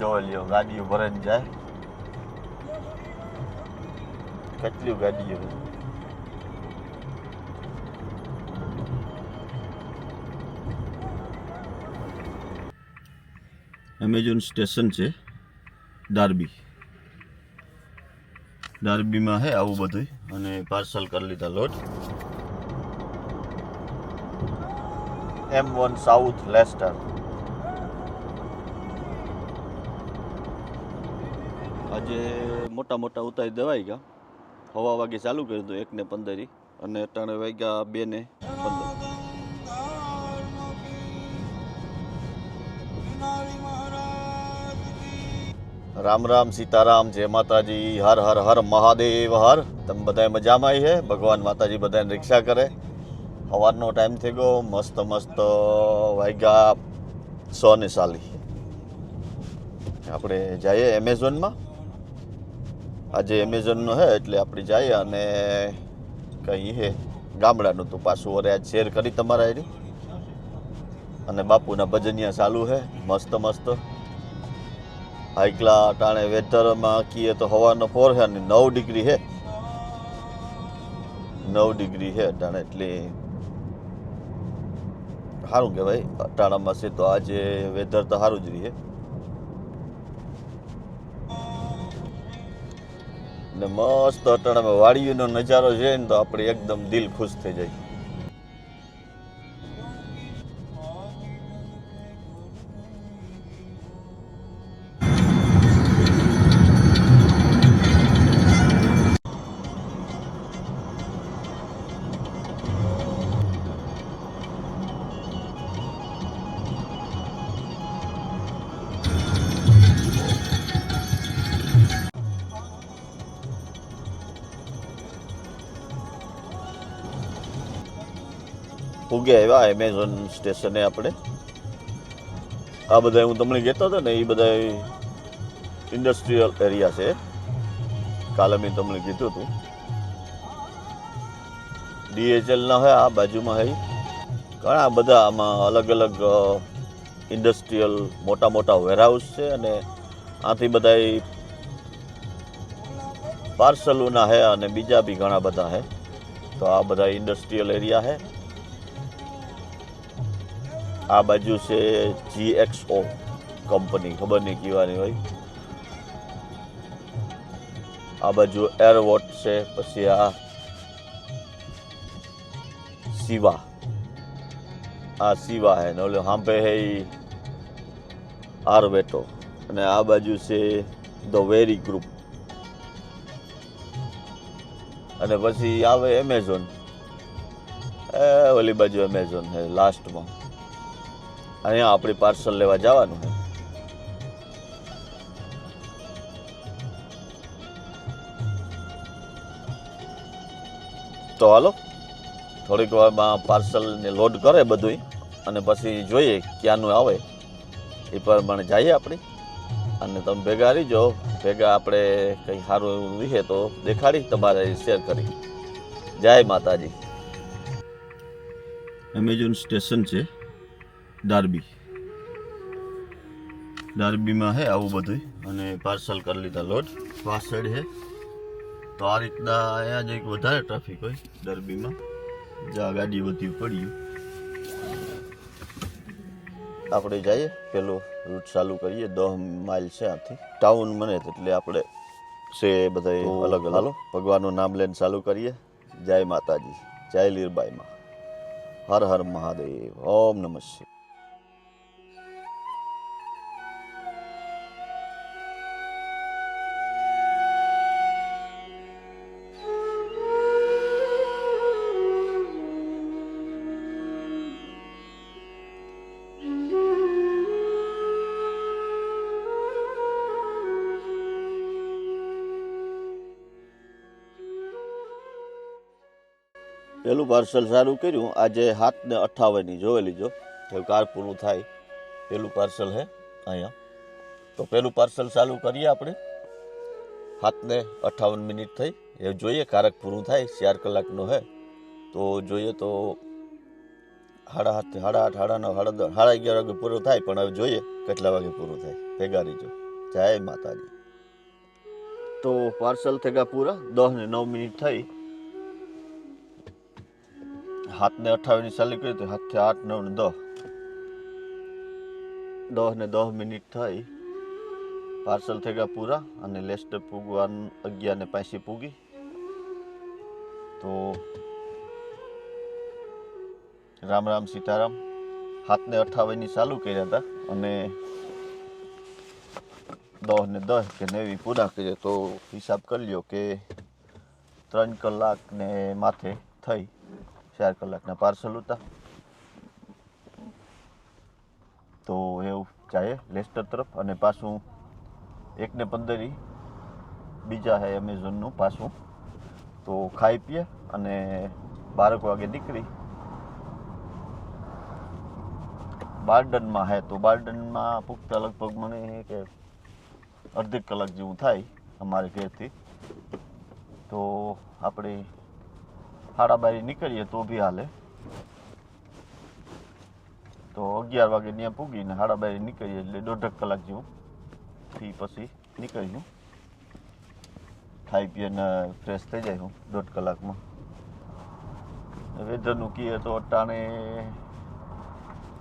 જોઈ લ્યો ગાડીઓ ભરાઈને જાય. કેટલી ગાડીઓ એમેઝોન સ્ટેશન છે ડાર્બી ડાર્બીમાં હે આવું બધું અને પાર્સલ કરી લીધા લોટ એમ વન સાઉથ લેસ્ટર આજે મોટા મોટા ઉતારી દેવાઈ ગયા. હવા વાગે ચાલુ કર્યું હતું એકને પંદરી. અને ત્રણ વાગ્યા બે ને રામ રામ સીતારામ, જય માતાજી, હર હર હર મહાદેવ, હર. તમે બધા મજામાં છે ભગવાન માતાજી બધાને રિક્ષા કરે. સવારનો ટાઈમ થઈ ગયો, મસ્ત મસ્ત વાગ્યા સો ને સાલી આપણે જઈએ એમેઝોનમાં આજે એમેઝોનનો હે એટલે આપણે જઈએ અને કંઈ હે. ગામડાનું તો પાછું અરે આજ શેર કરી તમારા એની અને બાપુના ભજનિયા ચાલુ છે મસ્ત મસ્ત. હાઈકલા ટાણે વેધરમાં કીએ તો હવાનો ફોર છે અને નવ ડિગ્રી છે નવ ડિગ્રી છે અટાણે એટલે સારું કહેવાય, અટાણામાં છે તો આજે વેધર તો સારું જ રહે. ને મસ્ત અટાણામાં વાડીનો નજારો છે ને તો આપણે એકદમ દિલ ખુશ થઈ જાય. ઉગે આવ્યા એમેઝોન સ્ટેશને આપણે. આ બધા હું તમને કહેતો હતો ને એ બધા ઇન્ડસ્ટ્રીયલ એરિયા છે. કાલે મેં તમને કીધું હતું. ડીએચએલના હોય, આ બાજુમાં હોય. ઘણા બધા આમાં અલગ અલગ ઇન્ડસ્ટ્રીયલ મોટા મોટા વેરહાઉસ છે અને આથી બધા પાર્સલોના હે અને બીજા બી ઘણા બધા હે. તો આ બધા ઇન્ડસ્ટ્રીયલ એરિયા હે. આ બાજુ છે જીએક્સઓ કંપની ખબર નહીં કહેવાની હોય. આ બાજુ એરવોટ છે, પછી આ સિવા આ સિવા હે ને ઓલો હાંભે હે આરવેટો અને આ બાજુ છે ધ વેરી ગ્રુપ અને પછી આવે એમેઝોન એ ઓલી બાજુ એમેઝોન હે લાસ્ટમાં અહીંયા આપણે પાર્સલ લેવા જવાનું તો હાલો, થોડીક વારમાં પાર્સલને લોડ કરે બધું અને પછી જોઈએ ક્યાંનું આવે. એ પ્રમાણે જઈએ આપણે. અને તમે ભેગા રહીજો, ભેગા આપણે કંઈ સારું એવું વિશે તો દેખાડી, તમારે શેર કરી. જય માતાજી. એમેઝોન સ્ટેશન છે. ડાર્બી. ડાર્બીમાં હે આવું બધું અને પાર્સલ કરી લીધા લોડ પાસેડ છે તો આ રીતના અહીંયા જ એક વધારે ટ્રાફિક હોય ડાર્બીમાં. જ્યાં ગાડી બધી પડ્યું. આપણે જઈએ. પેલો રૂટ ચાલુ કરીએ. દસ માઇલ છે આથી. ટાઉન મને એટલે આપણે છે બધા અલગ અલગ. ભગવાનનું નામ લઈને ચાલુ કરીએ. જય માતાજી. જય લીરબાઈમાં. હર હર મહાદેવ. ઓમ નમઃ શિવાય. પેલું પાર્સલ સારું કર્યું. આજે હાથને ને અઠ્ઠાવનની જોઈ લીજો કાર પૂરું થાય. પેલું પાર્સલ હે, અહીંયા. તો પેલું પાર્સલ ચાલુ કરીએ આપણે. હાથને અઠાવન મિનિટ થઈ. એ જોઈએ કારક પૂરું થાય, ચાર કલાકનો હે. તો જોઈએ તો સાડા સાત સાડા આઠ સાડા નવ સાડા સાડા અગિયાર વાગે પૂરું થાય, પણ હવે જોઈએ કેટલા વાગે પૂરું થાય. ભેગા રહીજો. જય માતાજી. તો પાર્સલ થઈ ગયા પૂરા. દસ ને નવ મિનિટ થઈ. હાથને અઠાવીની ચાલી કરી હતી, હાથથી આઠ નવ ને દસ. દસ ને દસ મિનિટ થઈ, પાર્સલ થઈ ગયા પૂરા અને લેસ્ટર પૂગવાનું અગિયાર ને પાંચી પૂગી. તો રામ રામ સીતારામ, હાથને અઠાવીની ચાલુ કર્યા હતા અને દસ ને દસ કે નેવી પૂરા કરીએ તો હિસાબ કરી લ્યો કે ત્રણ કલાક ને માથે થઈ. ચાર કલાકના પાર્સલ હતા તો એવું જાય લેસ્ટર તરફ અને પાછું એકને પંદરી બીજા હે એમેઝોનનું પાછું. તો ખાઈ પીએ અને બારક વાગે નીકળી. બાર્ડનમાં હે તો બાર્ડનમાં પૂગતા લગભગ મને કે અડધી કલાક જેવું થાય અમારે ઘેરથી. તો આપણે સાડા બારી નીકળીએ તો બી હાલે. તો અગિયાર વાગે ત્યાં પૂગીને સાડા બારી નીકળીએ એટલે દોઢક કલાક જેવું. થી પછી નીકળીશું. ખાઈ પીને ફ્રેશ થઈ જાય હું દોઢ કલાકમાં. વેધરનું કહીએ તો અટાણે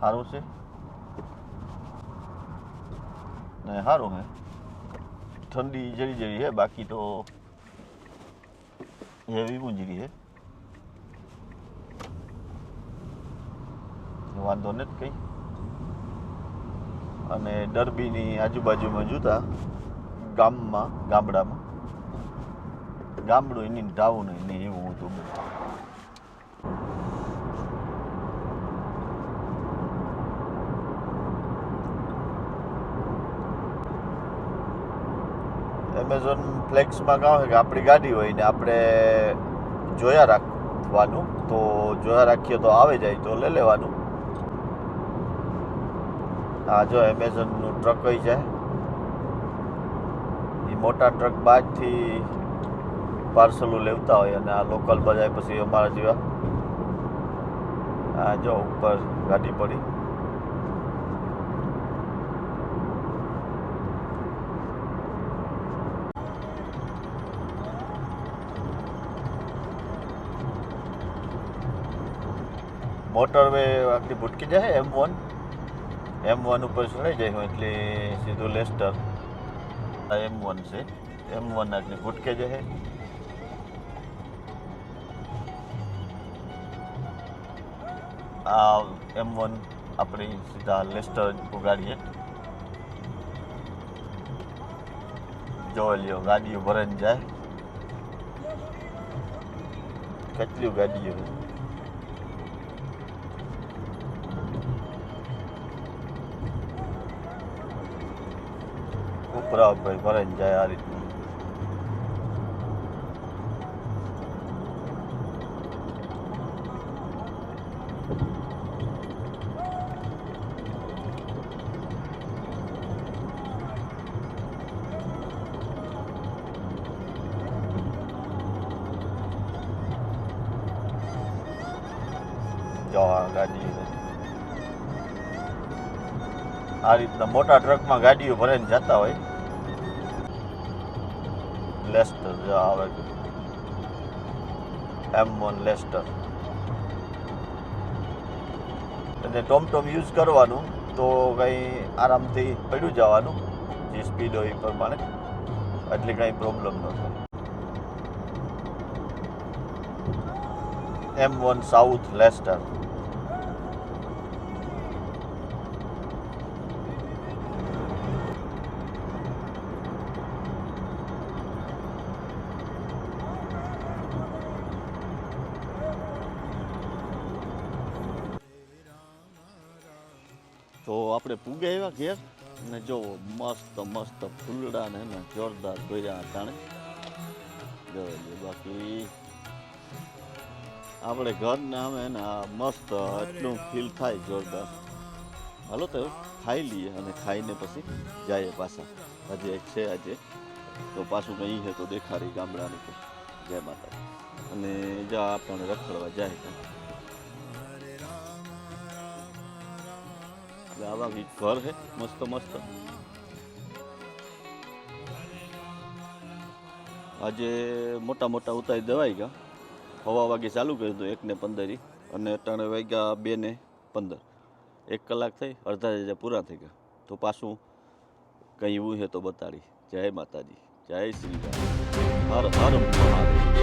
સારું છે. ને સારું હે. ઠંડી જરી જરી હે, બાકી તો હેવી મુંજરી હે. વાંધો નથી કંઈ. અને ડરબીની આજુબાજુમાં જોતા ગામમાં, ગામડામાં. ગામડું એની ટાઉન એને એવું હતું એમેઝોન ફ્લેક્સમાં કહો કે આપણી ગાડી હોય ને આપણે જોયા રાખવાનું, તો જોયા રાખીએ તો આવે જાય તો લઈ લેવાનું. આ જો એમેઝોનનું ટ્રક હોય જાય એ મોટા ટ્રક બાદથી પાર્સલો લેવતા હોય અને આ લોકલ બજાય પછી અમારા જેવા. આ જો ઉપર ગાડી પડી. મોટર વે આખી ભૂટકી જાય એમ વન એમ વન ઉપર ચડાઈ જાય હું એટલે સીધું લેસ્ટર. આ એમ વન છે. એમ વન આટલી ભૂટકે જાય આ એમ વન આપણી સીધા લેસ્ટર ઉગાડીએ. જોઈ લ્યો, ગાડીઓ ભરાઈને જાય. કેટલી ગાડીઓ છે ભાઈ ભરાઈને જાય આ રીતનું. આ આ રીતના મોટા ટ્રકમાં ગાડીઓ ભરાઈને જતા હોય. લેસ્ટર જો આવે એમ વન લેસ્ટર એટલે ટોમટોમ યુઝ કરવાનું, તો કંઈ આરામથી પડ્યું જવાનું, જે સ્પીડ હોય એ પ્રમાણે. એટલે કંઈ પ્રોબ્લેમ ન થાય. એમ વન સાઉથ લેસ્ટર આપણે પૂગે આવ્યા ઘેર? ને જો મસ્ત મસ્ત ફૂલડા ને એને જોરદાર ભર્યા જાણે જોઈએ બાકી. આપણે ઘર ને અમે ને આ મસ્ત એટલું ફીલ થાય જોરદાર. હાલો તો ખાઈ લઈએ અને ખાઈને પછી જઈએ પાછા. આજે એક છે આજે. તો પાછું કંઈ છે તો દેખાડી ગામડાની જય માતા અને જા આપણને રખડવા જાય. આવા ઘર છે મસ્ત મસ્ત. આજે મોટા મોટા ઉતારી દેવાઈ ગયા હવા વાગે ચાલુ કર્યું દો એકને પંદરી અને ત્રણ વાગ્યા બે ને પંદર. એક કલાક થઈ, અડધા જજા પૂરા થઈ ગયા. તો પાછું કંઈ એવું છે તો બતાડી. જય માતાજી, જય શ્રી હર હર મહાદેવ.